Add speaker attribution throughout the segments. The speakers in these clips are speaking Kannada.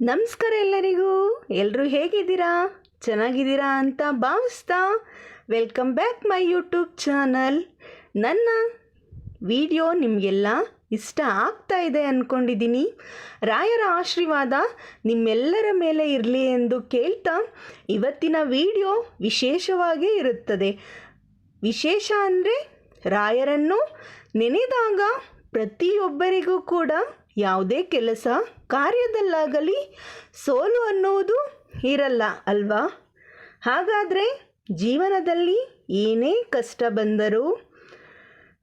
Speaker 1: ನಮಸ್ಕಾರ ಎಲ್ಲರಿಗೂ. ಎಲ್ಲರೂ ಹೇಗಿದ್ದೀರಾ? ಚೆನ್ನಾಗಿದ್ದೀರಾ ಅಂತ ಭಾವಿಸ್ತಾ welcome back my YouTube channel. ನನ್ನ ವಿಡಿಯೋ ನಿಮಗೆಲ್ಲ ಇಷ್ಟ ಆಗ್ತಾ ಇದೆ ಅಂದ್ಕೊಂಡಿದ್ದೀನಿ ರಾಯರ ಆಶೀರ್ವಾದ ನಿಮ್ಮೆಲ್ಲರ ಮೇಲೆ ಇರಲಿ ಎಂದು ಕೇಳ್ತಾ ಇವತ್ತಿನ ವಿಡಿಯೋ ವಿಶೇಷವಾಗೇ ಇರುತ್ತದೆ. ವಿಶೇಷ ಅಂದರೆ ರಾಯರನ್ನು ನೆನೆದಾಗ ಪ್ರತಿಯೊಬ್ಬರಿಗೂ ಕೂಡ ಯಾವುದೇ ಕೆಲಸ ಕಾರ್ಯದಲ್ಲಾಗಲಿ ಸೋಲು ಅನ್ನುವುದು ಇರಲ್ಲ ಅಲ್ವಾ? ಹಾಗಾದರೆ ಜೀವನದಲ್ಲಿ ಏನೇ ಕಷ್ಟ ಬಂದರೂ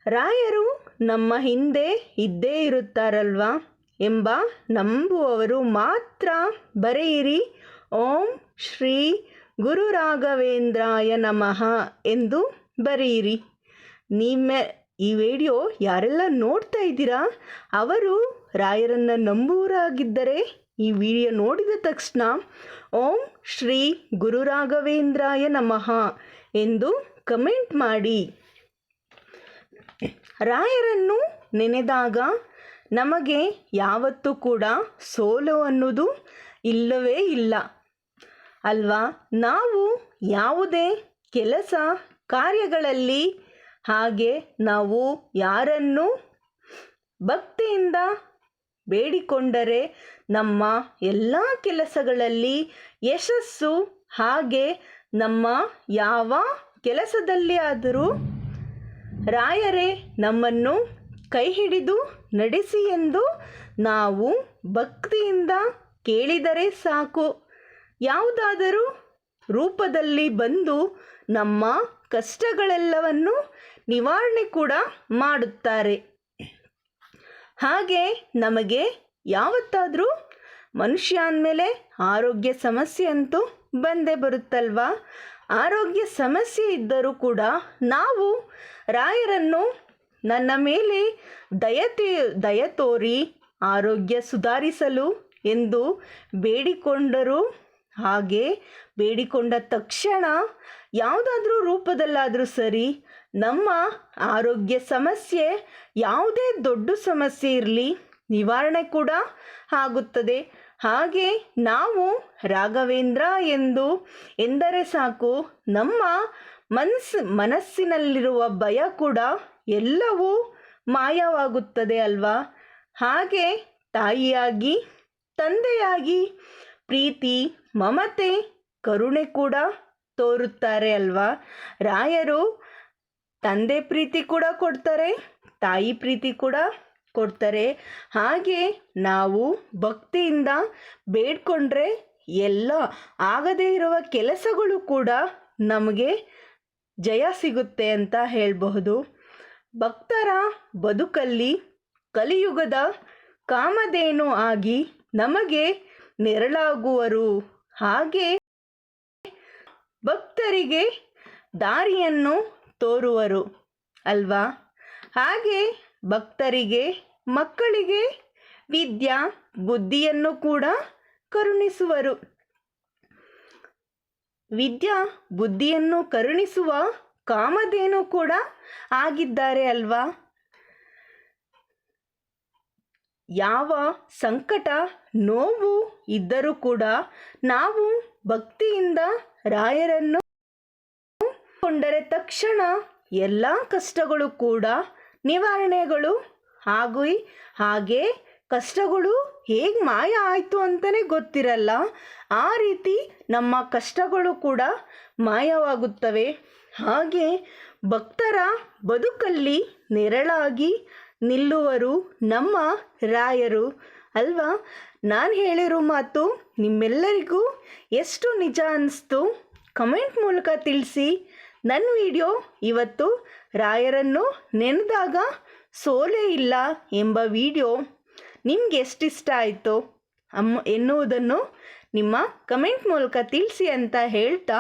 Speaker 1: ರಾಯರು ನಮ್ಮ ಹಿಂದೆ ಇದ್ದೇ ಇರುತ್ತಾರಲ್ವಾ? ಎಂಬ ನಂಬುವವರು ಮಾತ್ರ ಬರೆಯಿರಿ, ಓಂ ಶ್ರೀ ಗುರು ರಾಘವೇಂದ್ರಾಯ ನಮಃ ಎಂದು ಬರೆಯಿರಿ. ನಿಮ್ಮ ಈ ವಿಡಿಯೋ ಯಾರೆಲ್ಲ ನೋಡ್ತಾ ಇದ್ದೀರಾ? ಅವರು ರಾಯರನ್ನು ನಂಬುವರಾಗಿದ್ದರೆ ಈ ವಿಡಿಯೋ ನೋಡಿದ ತಕ್ಷಣ ಓಂ ಶ್ರೀ ಗುರು ರಾಘವೇಂದ್ರಾಯ ನಮಃ ಎಂದು ಕಮೆಂಟ್ ಮಾಡಿ. ರಾಯರನ್ನು ನೆನೆದಾಗ ನಮಗೆ ಯಾವತ್ತೂ ಕೂಡ ಸೋಲು ಅನ್ನೋದು ಇಲ್ಲವೇ ಇಲ್ಲ. ಅಲ್ವಾ? ನಾವು ಯಾವುದೇ ಕೆಲಸ ಕಾರ್ಯಗಳಲ್ಲಿ ಹಾಗೆ ನಾವು ಯಾರನ್ನು ಭಕ್ತಿಯಿಂದ ಬೇಡಿಕೊಂಡರೆ ನಮ್ಮ ಎಲ್ಲ ಕೆಲಸಗಳಲ್ಲಿ ಯಶಸ್ಸು ಹಾಗೆ ನಮ್ಮ ಯಾವ ಕೆಲಸದಲ್ಲಿ ಆದರೂ ರಾಯರೇ ನಮ್ಮನ್ನು ಕೈ ಹಿಡಿದು ನಡೆಸಿ ಎಂದು ನಾವು ಭಕ್ತಿಯಿಂದ ಕೇಳಿದರೆ ಸಾಕು. ಯಾವುದಾದರೂ ರೂಪದಲ್ಲಿ ಬಂದು ನಮ್ಮ ಕಷ್ಟಗಳೆಲ್ಲವನ್ನು ನಿವಾರಣೆ ಕೂಡ ಮಾಡುತ್ತಾರೆ. ಹಾಗೆ ನಮಗೆ ಯಾವತ್ತಾದರೂ ಮನುಷ್ಯ ಅಂದಮೇಲೆ ಆರೋಗ್ಯ ಸಮಸ್ಯೆ ಅಂತೂ ಬಂದೇ ಬರುತ್ತಲ್ವಾ? ಆರೋಗ್ಯ ಸಮಸ್ಯೆ ಇದ್ದರೂ ಕೂಡ ನಾವು ರಾಯರನ್ನು ನನ್ನ ಮೇಲೆ ದಯತೆ, ದಯ ತೋರಿ ಆರೋಗ್ಯ ಸುಧಾರಿಸಲು ಎಂದು ಬೇಡಿಕೊಂಡರು ಹಾಗೆ ಬೇಡಿಕೊಂಡ ತಕ್ಷಣ ಯಾವುದಾದ್ರೂ ರೂಪದಲ್ಲಾದರೂ ಸರಿ ನಮ್ಮ ಆರೋಗ್ಯ ಸಮಸ್ಯೆ ಯಾವುದೇ ದೊಡ್ಡ ಸಮಸ್ಯೆ ಇರಲಿ ನಿವಾರಣೆ ಕೂಡ ಆಗುತ್ತದೆ. ಹಾಗೆ ನಾವು ರಾಘವೇಂದ್ರ ಎಂದು ಎಂದರೆ ಸಾಕು, ನಮ್ಮ ಮನಸ್ಸು ಮನಸ್ಸಿನಲ್ಲಿರುವ ಭಯ ಕೂಡ ಎಲ್ಲವೂ ಮಾಯವಾಗುತ್ತದೆ ಅಲ್ವಾ? ಹಾಗೆ ತಾಯಿಯಾಗಿ, ತಂದೆಯಾಗಿ ಪ್ರೀತಿ, ಮಮತೆ, ಕರುಣೆ ಕೂಡ ತೋರುತ್ತಾರೆ ಅಲ್ವಾ? ರಾಯರು ತಂದೆ ಪ್ರೀತಿ ಕೂಡ ಕೊಡ್ತಾರೆ, ತಾಯಿ ಪ್ರೀತಿ ಕೂಡ ಕೊಡ್ತಾರೆ. ಹಾಗೆ ನಾವು ಭಕ್ತಿಯಿಂದ ಬೇಡ್ಕೊಂಡ್ರೆ ಎಲ್ಲ ಆಗದೇ ಇರುವ ಕೆಲಸಗಳು ಕೂಡ ನಮಗೆ ಜಯ ಸಿಗುತ್ತೆ ಅಂತ ಹೇಳಬಹುದು. ಭಕ್ತರ ಬದುಕಲ್ಲಿ ಕಲಿಯುಗದ ಕಾಮಧೇನು ಆಗಿ ನಮಗೆ ನೆರಳಾಗುವರು. ಹಾಗೆ ಭಕ್ತರಿಗೆ ದಾರಿಯನ್ನು ತೋರುವರು ಅಲ್ವಾ? ಹಾಗೆ ಭಕ್ತರಿಗೆ, ಮಕ್ಕಳಿಗೆ ವಿದ್ಯಾ, ಬುದ್ಧಿಯನ್ನು ಕೂಡ ಕರುಣಿಸುವರು. ವಿದ್ಯಾ, ಬುದ್ಧಿಯನ್ನು ಕರುಣಿಸುವ ಕಾಮಧೇನು ಕೂಡ ಆಗಿದ್ದಾರೆ ಅಲ್ವಾ? ಯಾವ ಸಂಕಟ, ನೋವು ಇದ್ದರೂ ಕೂಡ ನಾವು ಭಕ್ತಿಯಿಂದ ರಾಯರನ್ನು ಕೊಂಡರೆ ತಕ್ಷಣ ಎಲ್ಲ ಕಷ್ಟಗಳು ಕೂಡ ನಿವಾರಣೆಗಳು ಹಾಗೂ ಹಾಗೆ ಕಷ್ಟಗಳು ಹೇಗೆ ಮಾಯ ಆಯಿತು ಅಂತಲೇ ಗೊತ್ತಿರಲ್ಲ. ಆ ರೀತಿ ನಮ್ಮ ಕಷ್ಟಗಳು ಕೂಡ ಮಾಯವಾಗುತ್ತವೆ. ಹಾಗೆ ಭಕ್ತರ ಬದುಕಲ್ಲಿ ನೆರಳಾಗಿ ನಿಲ್ಲುವರು ನಮ್ಮ ರಾಯರು. ಅಲ್ವಾ? ನಾನು ಹೇಳಿರೋ ಮಾತು ನಿಮ್ಮೆಲ್ಲರಿಗೂ ಎಷ್ಟು ನಿಜ ಅನ್ನಿಸ್ತು ಕಮೆಂಟ್ ಮೂಲಕ ತಿಳಿಸಿ. ನನ್ನ ವಿಡಿಯೋ ಇವತ್ತು ರಾಯರನ್ನು ನೆನೆದಾಗ ಸೋಲೇ ಇಲ್ಲ ಎಂಬ ವಿಡಿಯೋ ನಿಮ್ಗೆ ಎಷ್ಟಿಷ್ಟ ಆಯಿತು ಅಮ್ಮ ಎನ್ನುವುದನ್ನು ನಿಮ್ಮ ಕಮೆಂಟ್ ಮೂಲಕ ತಿಳಿಸಿ ಅಂತ ಹೇಳ್ತಾ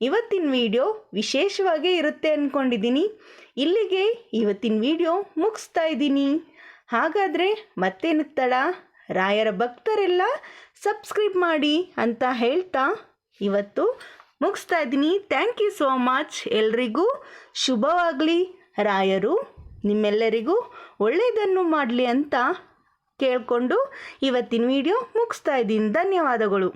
Speaker 1: ಇವತ್ತಿನ ವಿಡಿಯೋ ವಿಶೇಷವಾಗೇ ಇರುತ್ತೆ ಅಂದ್ಕೊಂಡಿದ್ದೀನಿ ಇಲ್ಲಿಗೆ ಇವತ್ತಿನ ವಿಡಿಯೋ ಮುಗಿಸ್ತಾ ಇದ್ದೀನಿ. ಹಾಗಾದರೆ ಮತ್ತೇನು ತಡ ರಾಯರ ಭಕ್ತರೆಲ್ಲ ಸಬ್ಸ್ಕ್ರೈಬ್ ಮಾಡಿ ಅಂತ ಹೇಳ್ತಾ ಇವತ್ತು ಮುಗಿಸ್ತಾ ಇದ್ದೀನಿ ಥ್ಯಾಂಕ್ ಯು ಸೋ ಮಚ್ ಎಲ್ರಿಗೂ. ಶುಭವಾಗಲಿ ರಾಯರು, ನಿಮ್ಮೆಲ್ಲರಿಗೂ ಒಳ್ಳೆಯದನ್ನು ಮಾಡಲಿ ಅಂತ ಕೇಳಿಕೊಂಡು ಇವತ್ತಿನ ವಿಡಿಯೋ ಮುಗಿಸ್ತಾ ಇದ್ದೀನಿ ಧನ್ಯವಾದಗಳು.